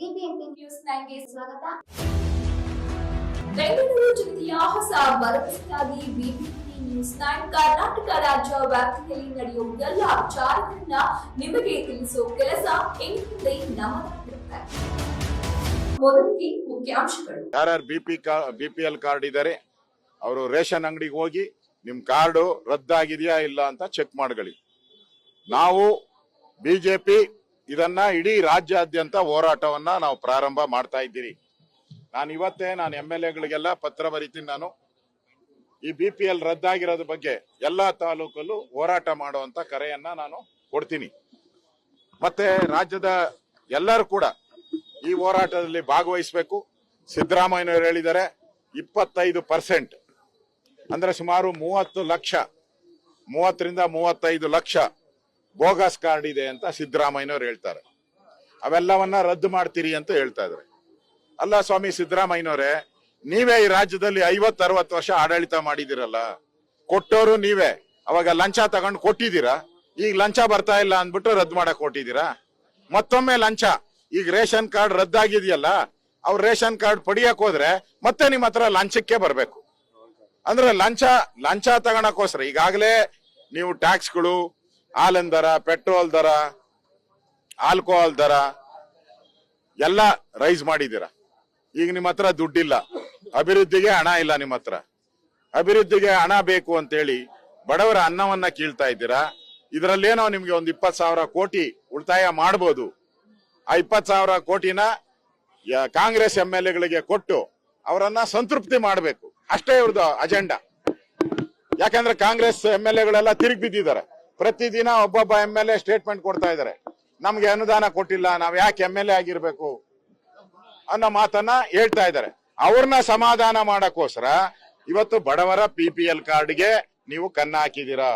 BBMP news ನೈನ್ಗೆ ಸ್ವಾಗತ. ಬೆಂಗಳೂರು ಜಿಲ್ಲೆಯ ಹೊಸ ಭರವಸೆಯಾಗಿ ಬಿಬಿಎಂಪಿ ನ್ಯೂಸ್ ನೈನ್ ಕರ್ನಾಟಕ ರಾಜ್ಯ ವ್ಯಾಪ್ತಿಯಲ್ಲಿ ನಡೆಯುವ ಎಲ್ಲ ವಿಚಾರಗಳನ್ನ ನಿಮಗೆ ತಿಳಿಸುವ ಕೆಲಸ ಇನ್ಮುಂದೆ ನಮ್ಮದಾಗಿರುತ್ತೆ ಮೊದಲಿಗೆ ಮುಖ್ಯಾಂಶಗಳು. ಯಾರ್ಯಾರು B P B P L card ಇದ್ದಾರೆ ಅವರು ರೇಷನ್ ಅಂಗಡಿಗೆ ಹೋಗಿ ನಿಮ್ ಕಾರ್ಡು ರದ್ದಾಗಿದೆಯಾ ಇಲ್ಲ ಅಂತ ಚೆಕ್ ಮಾಡ್ಕೊಳ್ಳಿ. ನಾವು ಬಿಜೆಪಿ ಇದನ್ನ ಇಡೀ ರಾಜ್ಯಾದ್ಯಂತ ಹೋರಾಟವನ್ನ ನಾವು ಪ್ರಾರಂಭ ಮಾಡ್ತಾ ಇದ್ದೀರಿ. ನಾನು ಇವತ್ತೇ ನಾನು ಎಂ ಎಲ್ ಎಗಳಿಗೆಲ್ಲ ಪತ್ರ ಬರಿತೀನಿ ನಾನು. ಈ ಬಿ ಪಿ ಎಲ್ ರದ್ದಾಗಿರೋದ್ರ ಬಗ್ಗೆ ಎಲ್ಲಾ ತಾಲೂಕಲ್ಲೂ ಹೋರಾಟ ಮಾಡುವಂತ ಕರೆಯನ್ನ ನಾನು ಕೊಡ್ತೀನಿ. ಮತ್ತೆ ರಾಜ್ಯದ ಎಲ್ಲರೂ ಕೂಡ ಈ ಹೋರಾಟದಲ್ಲಿ ಭಾಗವಹಿಸಬೇಕು. ಸಿದ್ದರಾಮಯ್ಯನವರು ಹೇಳಿದ್ದಾರೆ, ಇಪ್ಪತ್ತೈದು ಪರ್ಸೆಂಟ್. ಅಂದ್ರೆ ಸುಮಾರು ಮೂವತ್ತು ಲಕ್ಷ, ಮೂವತ್ತರಿಂದ ಮೂವತ್ತೈದು ಲಕ್ಷ ಬೋಗಸ್ ಕಾರ್ಡ್ ಇದೆ ಅಂತ ಸಿದ್ದರಾಮಯ್ಯನವ್ರು ಹೇಳ್ತಾರೆ. ಅವೆಲ್ಲವನ್ನ ರದ್ದು ಮಾಡ್ತೀರಿ ಅಂತ ಹೇಳ್ತಾ ಇದ್ದಾರೆ. ಅಲ್ಲ ಸ್ವಾಮಿ ಸಿದ್ದರಾಮಯ್ಯನವರೇ, ನೀವೇ ಈ ರಾಜ್ಯದಲ್ಲಿ ಐವತ್ತು ಅರವತ್ತು ವರ್ಷ ಆಡಳಿತ ಮಾಡಿದಿರಲ್ಲ ಕೊಟ್ಟೋರು ನೀವೇ. ಅವಾಗ ಲಂಚ ತಗೊಂಡು ಕೊಟ್ಟಿದ್ದೀರಾ? ಈಗ ಲಂಚ ಬರ್ತಾ ಇಲ್ಲ ಅಂದ್ಬಿಟ್ಟು ರದ್ದು ಮಾಡಕ್ ಕೊಟ್ಟಿದ್ದೀರಾ ಮತ್ತೊಮ್ಮೆ ಲಂಚ. ಈಗ ರೇಷನ್ ಕಾರ್ಡ್ ರದ್ದಾಗಿದೆಯಲ್ಲ, ಅವ್ರು ರೇಷನ್ ಕಾರ್ಡ್ ಪಡಿಯಕ್ ಹೋದ್ರೆ ಮತ್ತೆ ನಿಮ್ಮ ಹತ್ರ ಲಂಚಕ್ಕೆ ಬರಬೇಕು. ಅಂದ್ರೆ ಲಂಚ ಲಂಚ ತಗೊಳಕೋಸ್ಕರ ಈಗಾಗಲೇ ನೀವು ಟ್ಯಾಕ್ಸ್ಗಳು ಹಾಲಿನ ದರ, ಪೆಟ್ರೋಲ್ ದರ, ಆಲ್ಕೋಹಾಲ್ ದರ, ಎಲ್ಲ ರೈಸ್ ಮಾಡಿದ್ದೀರಾ. ಈಗ ನಿಮ್ಮ ಹತ್ರ ದುಡ್ಡಿಲ್ಲ. ಅಭಿವೃದ್ಧಿಗೆ ಹಣ ಇಲ್ಲ ನಿಮ್ಮ ಹತ್ರ. ಅಭಿವೃದ್ಧಿಗೆ ಹಣ ಬೇಕು ಅಂತೇಳಿ ಬಡವರ ಅನ್ನವನ್ನ ಕೀಳ್ತಾ ಇದ್ದೀರಾ. ಇದರಲ್ಲೇನೋ ನಿಮ್ಗೆ ಒಂದು ಇಪ್ಪತ್ ಸಾವಿರ ಕೋಟಿ ಉಳಿತಾಯ ಮಾಡ್ಬೋದು. ಆ ಇಪ್ಪತ್ ಸಾವಿರ ಕೋಟಿನ ಕಾಂಗ್ರೆಸ್ ಎಂ ಎಲ್ ಎಗಳಿಗೆ ಕೊಟ್ಟು ಅವರನ್ನ ಸಂತೃಪ್ತಿ ಮಾಡಬೇಕು. ಅಷ್ಟೇ ಇವ್ರದ್ದು ಅಜೆಂಡಾ. ಯಾಕಂದ್ರೆ ಕಾಂಗ್ರೆಸ್ ಎಂ ಎಲ್ ಎಗಳೆಲ್ಲ ತಿರುಗಿ ಬಿದ್ದಿದ್ದಾರೆ ಪ್ರತಿದಿನ ಒಬ್ಬೊಬ್ಬ ಎಂ ಎಲ್ ಎ ಸ್ಟೇಟ್ಮೆಂಟ್ ಕೊಡ್ತಾ ಇದ್ದಾರೆ. ನಮ್ಗೆ ಅನುದಾನ ಕೊಟ್ಟಿಲ್ಲ, ನಾವ್ ಯಾಕೆ ಎಂ ಎಲ್ ಎ ಆಗಿರ್ಬೇಕು ಅನ್ನೋ ಮಾತನ್ನ ಹೇಳ್ತಾ ಇದ್ದಾರೆ. ಅವ್ರನ್ನ ಸಮಾಧಾನ ಮಾಡಕ್ಕೋಸ್ಕರ ಇವತ್ತು ಬಡವರ ಪಿ ಪಿ ಎಲ್ ಕಾರ್ಡ್ಗೆ ನೀವು ಕನ್ನ ಹಾಕಿದೀರಾ